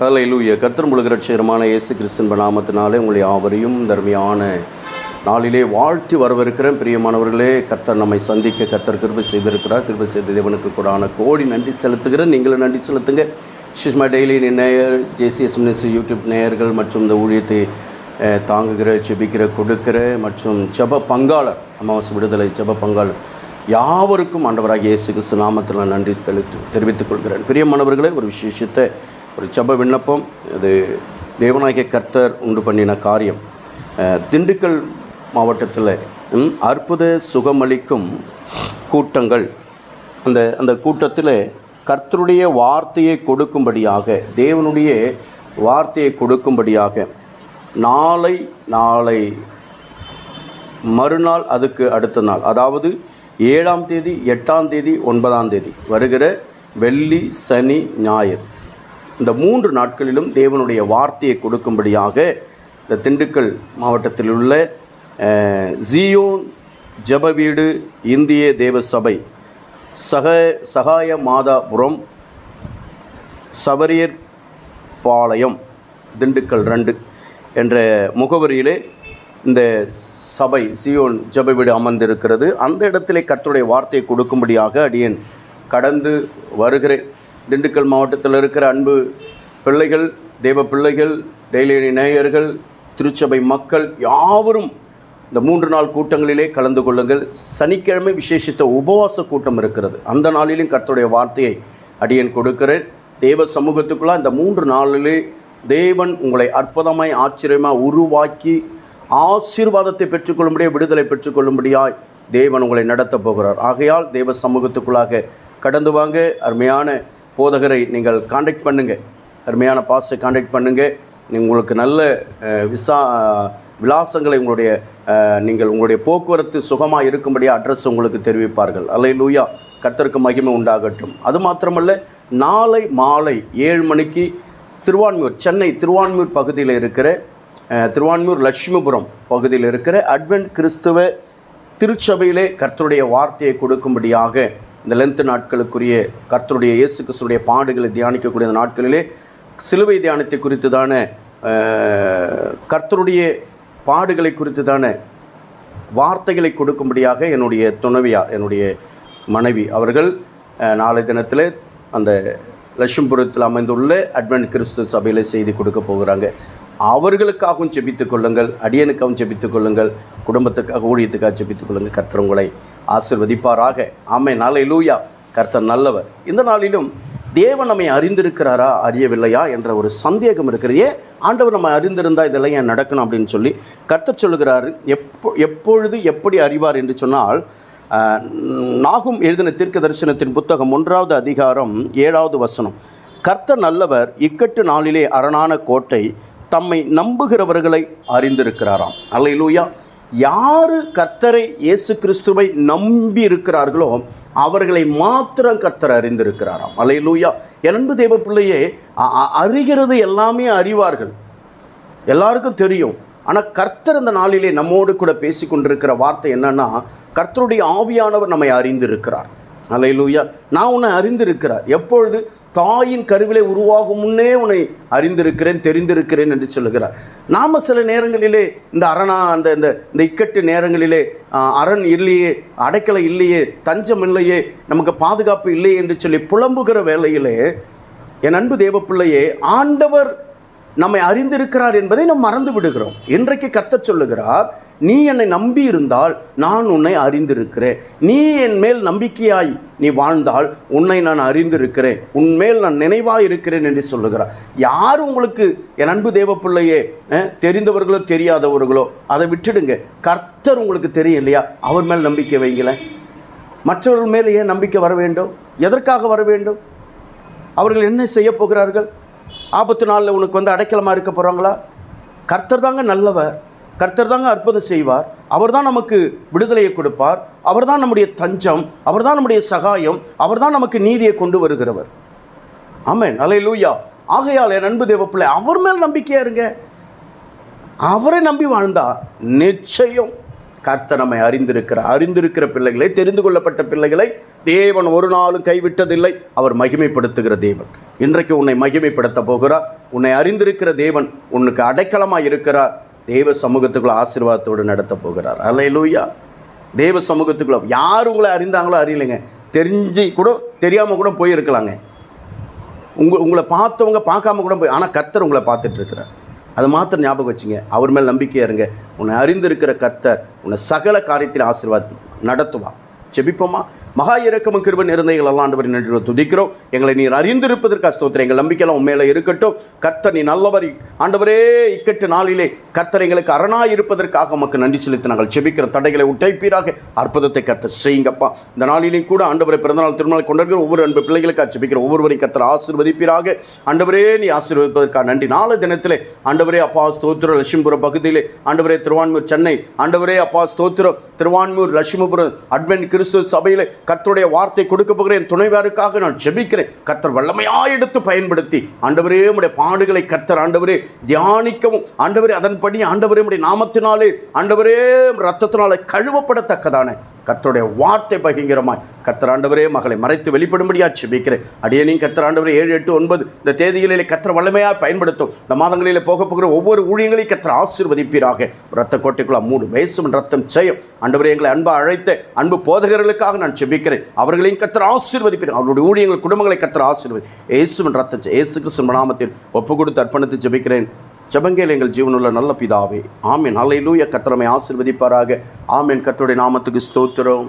ஹலையிலூய கர்த்தர் முழுகிறட்சகரமான இயேசு கிறிஸ்தன் நாமத்தினாலே உங்களை யாவரையும் தர்மையான நாளிலே வாழ்த்தி வரவிருக்கிறேன். பிரியமானவர்களே கர்த்தர் நம்மை சந்திக்க கர்த்தர் கிருபை செய்திருக்கிறார். கிருபை செய்த தேவனுக்கு கூடான கோடி நன்றி செலுத்துகிறேன். நீங்களும் நன்றி செலுத்துங்க. சுஷ்மா டெய்லி நேயர் ஜேசிஎஸ் மினிஸ்ட்ரி யூடியூப் நேயர்கள் மற்றும் இந்த ஊழியத்தை தாங்குகிற செபிக்கிற கொடுக்கிற மற்றும் செப பங்காளர் அமாவாசை விடுதலை ஜெப பங்காளர் யாவருக்கும் ஆண்டவராக இயேசு கிறிஸ்து நாமத்தில் நன்றி தெளித்து தெரிவித்துக் கொள்கிறேன். பிரியமானவர்களே ஒரு விசேஷத்தை ஒரு ஜெப விண்ணப்பம் அது தேவநாயக கர்த்தர் உண்டு பண்ணின காரியம். திண்டுக்கல் மாவட்டத்தில் அற்புத சுகமளிக்கும் கூட்டங்கள். அந்த அந்த கூட்டத்தில் கர்த்தருடைய வார்த்தையை கொடுக்கும்படியாக தேவனுடைய வார்த்தையை கொடுக்கும்படியாக நாளை நாளை மறுநாள் அதுக்கு அடுத்த நாள் அதாவது ஏழாம் தேதி எட்டாம் தேதி ஒன்பதாம் தேதி வருகிற வெள்ளி சனி ஞாயிறு. இந்த மூன்று நாட்களிலும் தேவனுடைய வார்த்தையை கொடுக்கும்படியாக இந்த திண்டுக்கல் மாவட்டத்தில் உள்ள ஜியோன் ஜெப வீடு இந்திய தேவ சபை சக சகாய மாதாபுரம் சபரியர் பாளையம் திண்டுக்கல் ரெண்டு என்ற முகவரியிலே இந்த சபை சியோன் ஜெப வீடு அமர்ந்திருக்கிறது. அந்த இடத்திலே கர்த்தருடைய வார்த்தையை கொடுக்கும்படியாக அடியேன் கடந்து வருகிறேன். திண்டுக்கல் மாவட்டத்தில் இருக்கிற அன்பு பிள்ளைகள் தெய்வ பிள்ளைகள் டெய்லி நேயர்கள் திருச்சபை மக்கள் யாவரும் இந்த மூன்று நாள் கூட்டங்களிலே கலந்து கொள்ளுங்கள். சனிக்கிழமை விசேஷித்த உபவாச கூட்டம் இருக்கிறது. அந்த நாளிலும் கர்த்தருடைய வார்த்தையை அடியேன் கொடுக்கிறேன். தேவ சமூகத்துக்குள்ளாக இந்த மூன்று நாளிலே தேவன் உங்களை அற்புதமாய் ஆச்சரியமாக உருவாக்கி ஆசீர்வாதத்தை பெற்றுக்கொள்ளும்படியாக விடுதலை பெற்றுக்கொள்ளும்படியாய் தேவன் உங்களை நடத்தப் போகிறார். ஆகையால் தேவ சமூகத்துக்குள்ளாக கடந்து வாங்க. அருமையான போதகரை நீங்கள் காண்டாக்ட் பண்ணுங்கள் அருமையான பாஸை காண்டாக்ட் பண்ணுங்கள் உங்களுக்கு நல்ல விசா விலாசங்களை உங்களுடைய நீங்கள் உங்களுடைய போக்குவரத்து சுகமாக இருக்கும்படியாக அட்ரஸ் உங்களுக்கு தெரிவிப்பார்கள். அல்லை லூயா கர்த்தருக்கு மகிமை உண்டாகட்டும். அது மாத்திரமல்ல நாளை மாலை ஏழு மணிக்கு திருவான்மியூர் சென்னை திருவான்மியூர் பகுதியில் இருக்கிற திருவான்மூர் திருவான்மியூர் லட்சுமிபுரம் பகுதியில் இருக்கிற அட்வென்ட் கிறிஸ்துவ திருச்சபையிலே கர்த்தருடைய வார்த்தையை கொடுக்கும்படியாக இந்த லென்த் நாட்களுக்குரிய கர்த்தருடைய இயேசு கிறிஸ்துடைய பாடுகளை தியானிக்கக்கூடிய அந்த நாட்களிலே சிலுவை தியானத்தை குறித்து தான கர்த்தருடைய பாடுகளை குறித்து தான வார்த்தைகளை கொடுக்கும்படியாக என்னுடைய துணைவியார் என்னுடைய மனைவி அவர்கள் நாளை தினத்தில் அந்த லட்சும்புரத்தில் அமைந்துள்ள அட்வென்ட் கிறிஸ்து சபையில் செய்தி கொடுக்க போகிறாங்க. அவர்களுக்காகவும் செபித்துக் கொள்ளுங்கள் அடியனுக்காகவும் செபித்துக் கொள்ளுங்கள் குடும்பத்துக்காக ஊழியத்துக்காக செபித்துக் கொள்ளுங்கள். கர்த்தர் உங்களை ஆசிர்வதிப்பாராக. ஆமை நாளை லூயா கர்த்தர் நல்லவர். இந்த நாளிலும் தேவன் நம்மை அறிந்திருக்கிறாரா? அறியவில்லையா? என்ற ஒரு சந்தேகம் இருக்கிறது. ஏன்? ஆண்டவர் நம்ம அறிந்திருந்தா இதெல்லாம் ஏன் நடக்கணும் அப்படின்னு சொல்லி கர்த்தர் சொல்லுகிறார். எப்போ எப்பொழுது எப்படி அறிவார் என்று சொன்னால் நாகும் எழுதின தீர்க்க தரிசனத்தின் புத்தகம் ஒன்றாவது அதிகாரம் ஏழாவது வசனம். கர்த்தர் நல்லவர் இக்கட்டு நாளிலே அரணான கோட்டை தம்மை நம்புகிறவர்களை அறிந்திருக்கிறாராம். அல்லையிலூயா யாரு கர்த்தரை இயேசு கிறிஸ்துவை நம்பி இருக்கிறார்களோ அவர்களை மாத்திரம் கர்த்தர் அறிந்திருக்கிறாராம். அல்லையிலூயா என் தேவ பிள்ளையே அ- அறிகிறது எல்லாமே அறிவார்கள். எல்லாருக்கும் தெரியும். ஆனால் கர்த்தர் இந்த நாளிலே நம்மோடு கூட பேசி கொண்டிருக்கிற வார்த்தை என்னன்னா கர்த்தருடைய ஆவியானவர் நம்மை அறிந்திருக்கிறார். அல்லையிலூயா நான் உன்னை அறிந்திருக்கிறார். எப்பொழுது தாயின் கருவிலே உருவாகும் முன்னே உன்னை அறிந்திருக்கிறேன் தெரிந்திருக்கிறேன் என்று சொல்லுகிறார். நாம் சில நேரங்களிலே இந்த அரணா அந்த இந்த இந்த இக்கட்டு நேரங்களிலே அரண் இல்லையே அடைக்கலை இல்லையே தஞ்சம் இல்லையே நமக்கு பாதுகாப்பு இல்லையே என்று சொல்லி புலம்புகிற வேலையிலே என் அன்பு தேவப்பிள்ளையே ஆண்டவர் நம்மை அறிந்திருக்கிறார் என்பதை நாம் மறந்து விடுகிறோம். இன்றைக்கு கர்த்தர் சொல்லுகிறார் நீ என்னை நம்பி இருந்தால் நான் உன்னை அறிந்திருக்கிறேன். நீ என் மேல் நம்பிக்கையாய் நீ வாழ்ந்தால் உன்னை நான் அறிந்திருக்கிறேன். உன்மேல் நான் நினைவாக இருக்கிறேன் என்று சொல்லுகிறார். யார் உங்களுக்கு என் அன்பு தேவப்பிள்ளையே அஹ், தெரிந்தவர்களோ தெரியாதவர்களோ அதை விட்டுடுங்க. கர்த்தர் உங்களுக்கு தெரியும் இல்லையா அவர் மேல் நம்பிக்கை வைங்களேன். மற்றவர்கள் மேல் ஏன் நம்பிக்கை வர வேண்டும்? எதற்காக வர வேண்டும்? அவர்கள் என்ன செய்ய போகிறார்கள்? ஆபத்து நாளில் உனக்கு வந்து அடைக்கலமாக இருக்க போகிறாங்களா கர்த்தர் தாங்க நல்லவர். கர்த்தர் தாங்க அற்புதம் செய்வார். அவர் தான் நமக்கு விடுதலையை கொடுப்பார். அவர் தான் நம்முடைய தஞ்சம். அவர் தான் நம்முடைய சகாயம். அவர் தான் நமக்கு நீதியை கொண்டு வருகிறவர். ஆமேன். அலை லூயா ஆகையால் என் அன்பு தேவப்பிள்ளை அவர் மேல் நம்பிக்கையா இருங்க. அவரை நம்பி வாழ்ந்தா நிச்சயம் கர்த்தர் நம்மை அறிந்திருக்கிறார் அறிந்திருக்கிற பிள்ளைகளை தெரிந்து கொள்ளப்பட்ட பிள்ளைகளை தேவன் ஒரு நாளும் கைவிட்டதில்லை. அவர் மகிமைப்படுத்துகிற தேவன். இன்றைக்கு உன்னை மகிமைப்படுத்த போகிறார். உன்னை அறிந்திருக்கிற தேவன் உனக்கு அடைக்கலமாக இருக்கிறார். தேவ சமூகத்துக்குள்ள ஆசீர்வாதத்தோடு நடத்த போகிறார். லூயா தேவ சமூகத்துக்குள்ள யார் உங்களை அறிந்தாங்களோ அறியலைங்க. தெரிஞ்சு கூட தெரியாமல் கூட போயிருக்கலாங்க. உங்க உங்களை பார்த்தவங்க பார்க்காம கூட போய் ஆனால் கர்த்தர் உங்களை பார்த்துட்டு இருக்கிறார் அது மாத்திரம் ஞாபகம் வச்சுங்க. அவர் மேல் நம்பிக்கையா இருங்க. உன்னை அறிந்திருக்கிற கர்த்தர் உன்னை சகல காரியத்தில் ஆசீர்வாத் நடத்துவார். ஜெபிப்போமா? மகா இறக்கமும் கிருப நிறந்தைகள் எல்லாம் நன்றி துதிக்கிறோம். எங்களை நீர் அறிந்திருப்பதற்கு ஸ்தோத்திரம். எங்கள் நம்பிக்கையெல்லாம் உண்மையில இருக்கட்டும். கர்த்தர் நீ நல்லவர். ஆண்டவரே இக்கட்டு நாளிலே கர்த்தர் எங்களுக்கு அரணா இருப்பதற்காக மக்கள் நன்றி செலுத்தி நாங்கள் செபிக்கிற தடைகளை உட்டைப்பீராக. அற்புதத்தை கர்த்தர் செய்யுங்கப்பா. இந்த நாளிலேயும் கூட ஆண்டவரை பிறந்தநாள் திருமணம் கொண்டிருக்கிற ஒவ்வொரு அன்பு பிள்ளைகளுக்காக செபிக்கிற ஒவ்வொருவரையும் கர்த்தர் ஆசிர்வதிப்பீராக. ஆண்டவரே நீ ஆசீர்வதிப்பதற்காக நன்றி. நாலு தினத்திலே ஆண்டவரே அப்பா ஸ்தோத்திரம் லட்சுமிபுரம் பகுதியிலே ஆண்டவரே திருவான்மூர் சென்னை. ஆண்டவரே அப்பா ஸ்தோத்திரம். திருவான்மூர் லட்சுமிபுரம் அட்வென்ட் கிறிஸ்துவ சபையில் கர்த்தருடைய வார்த்தை கொடுக்க போகிறேன். துணைவாருக்காக நான் ஜெபிக்கிறேன். கர்த்தர் வல்லமையாக எடுத்து பயன்படுத்தி ஆண்டவரே உடைய பாடுகளை கர்த்தர் ஆண்டவரே தியானிக்கவும். ஆண்டவரே அதன்படி ஆண்டவரே உடைய நாமத்தினாலே ஆண்டவரே ரத்தத்தினாலே கழுவப்படத்தக்கதான கர்த்தருடைய வார்த்தை பகிங்கரமாய். கர்த்தர் ஆண்டவரே மகளை மறைத்து வெளிப்படும்படியாக ஜெபிக்கிறேன். அடியனையும் கர்த்தர் ஆண்டவரே ஏழு எட்டு ஒன்பது இந்த தேதிகளிலே கர்த்தர் வல்லமையாக பயன்படுத்தும். இந்த மாதங்களிலே போக போகிற ஒவ்வொரு ஊழியங்களையும் கர்த்தர் ஆசீர்வதிப்பீராக. ரத்த கோட்டைக்குள்ள மூணு வயசும் ரத்தம் செய்யும் ஆண்டவரே எங்களை அன்பா அழைத்த அன்பு போதகர்களுக்காக நான் ஜெபிக்கிறேன். அவர்களையும் கர்த்தர் ஆசீர்வதிப்பேன் அவருடைய ஊழியங்கள் குடும்பங்களை கர்த்தர் ஆசீர்வதி. இயேசுவின் ரத்த இயேசு கிறிஸ்துவின் நாமத்தில் ஒப்பு கொடுத்து அர்ப்பணித்து ஜெபிக்கிறேன். ஜெபங்கேல் எங்கள் ஜீவனுள்ள நல்ல பிதாவே. ஆமேன். அல்லையிலூய கத்திரமை ஆசீர்வதிப்பாராக. ஆமேன். கத்தருடைய நாமத்துக்கு ஸ்தோத்திரம்.